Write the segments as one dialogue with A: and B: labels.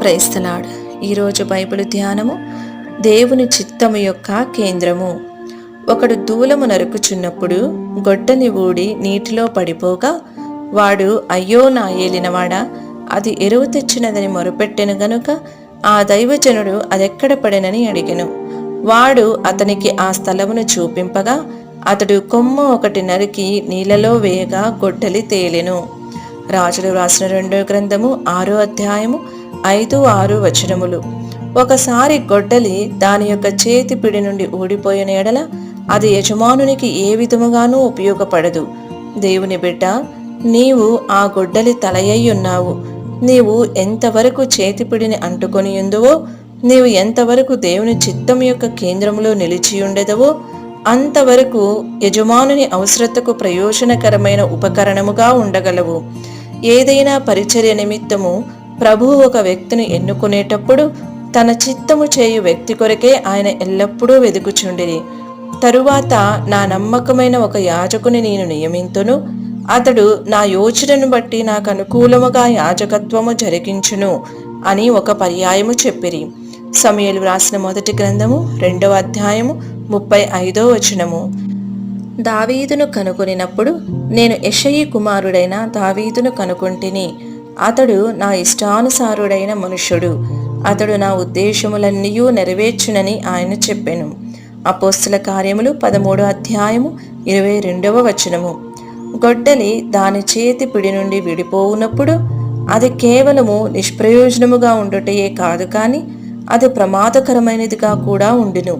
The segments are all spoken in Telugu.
A: ప్రైస్తలాడ్ ఈరోజు బైబిల్ ధ్యానము దేవుని చిత్తము యొక్క కేంద్రము. ఒకడు దూలము నరుకుచున్నప్పుడు గొడ్డని ఊడి నీటిలో పడిపోగా వాడు అయ్యో నా ఏలినవాడా అది ఎరువు తెచ్చినదని మొరుపెట్టెను గనుక ఆ దైవజనుడు అదెక్కడ పడెనని అడిగెను. వాడు అతనికి ఆ స్థలమును చూపింపగా అతడు కొమ్మ ఒకటి నరికి నీళ్ళలో వేయగా గొడ్డలి తేలెను. రాజులు రాసిన రెండో గ్రంథము ఆరో అధ్యాయము ఐదు ఆరు వచనములు. ఒకసారి గొడ్డలి దాని యొక్క చేతి పిడి నుండి ఊడిపోయిన ఎడల అది యజమానునికి ఏ విధముగానూ ఉపయోగపడదు. దేవుని బిడ్డ నీవు ఆ గొడ్డలి తలయ్యి ఉన్నావు. నీవు ఎంతవరకు చేతిపిడిని అంటుకొని ఉందువో నీవు ఎంతవరకు దేవుని చిత్తం యొక్క కేంద్రంలో నిలిచి ఉండేదవో అంతవరకు యజమానుని అవసరతకు ప్రయోజనకరమైన ఉపకరణముగా ఉండగలవు. ఏదైనా పరిచర్య నిమిత్తము ప్రభువు ఒక వ్యక్తిని ఎన్నుకునేటప్పుడు తన చిత్తము చేయు వ్యక్తి కొరకే ఆయన ఎల్లప్పుడూ వెదుకుచుండిరి తరువాత నా నమ్మకమైన ఒక యాజకుని నేను నియమింతును. అతడు నా యోచనను బట్టి నాకు అనుకూలముగా యాజకత్వము జరిగించును అని ఒక పర్యాయము చెప్పిరి. సమయలు వ్రాసిన మొదటి గ్రంథము రెండవ అధ్యాయము ముప్పై ఐదో వచనము. దావీదును కనుగొనినప్పుడు నేను యషయి కుమారుడైన దావీదును కనుకొంటిని. అతడు నా ఇష్టానుసారుడైన మనుష్యుడు. అతడు నా ఉద్దేశములన్నీ నెరవేర్చునని ఆయన చెప్పెను. అపోస్తుల కార్యములు పదమూడో అధ్యాయము ఇరవై రెండవ వచనము. గొడ్డలి దాని చేతి పిడి నుండి విడిపోవునప్పుడు అది కేవలము నిష్ప్రయోజనముగా ఉండుటయే కాదు కానీ అది ప్రమాదకరమైనదిగా కూడా ఉండును.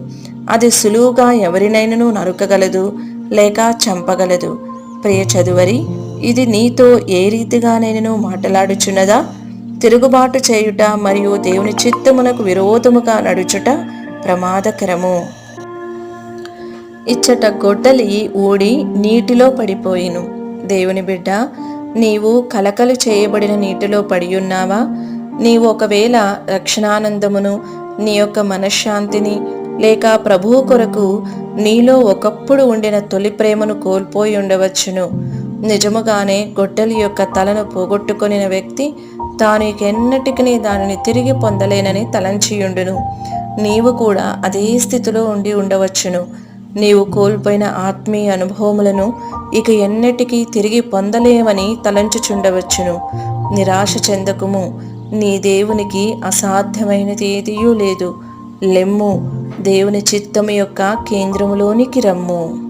A: అది సులువుగా ఎవరినైనను నరుకగలదు లేక చంపగలదు. ప్రియ చదువరి ఇది నీతో ఏ రీతిగా నేను మాట్లాడుచున్నదా? తిరుగుబాటు చేయుట మరియు దేవుని చిత్తమునకు విరోధముగా నడుచుట ప్రమాదకరము. ఇచ్చట గొడ్డలి ఊడి నీటిలో పడిపోయిను. దేవుని బిడ్డ నీవు కలకలు చేయబడిన నీటిలో పడి ఉన్నావా నీవు ఒకవేళ రక్షణానందమును నీ యొక్క మనశ్శాంతిని లేక ప్రభువు కొరకు నీలో ఒకప్పుడు ఉండిన తొలి ప్రేమను కోల్పోయి ఉండవచ్చును. నిజముగానే గొడ్డలి యొక్క తలను పోగొట్టుకొనిన వ్యక్తి తాను దానిని తిరిగి పొందలేనని తలంచియుండును. నీవు కూడా అదే స్థితిలో ఉండి ఉండవచ్చును. నీవు కోల్పోయిన ఆత్మీయ అనుభవములను ఇక ఎన్నటికీ తిరిగి పొందలేవని తలంచుచుండవచ్చును. నిరాశ చెందకుము. నీ దేవునికి అసాధ్యమైనది ఏదియూ లేదు. లెమ్ము. దేవుని చిత్తము యొక్క కేంద్రములోనికి రమ్ము.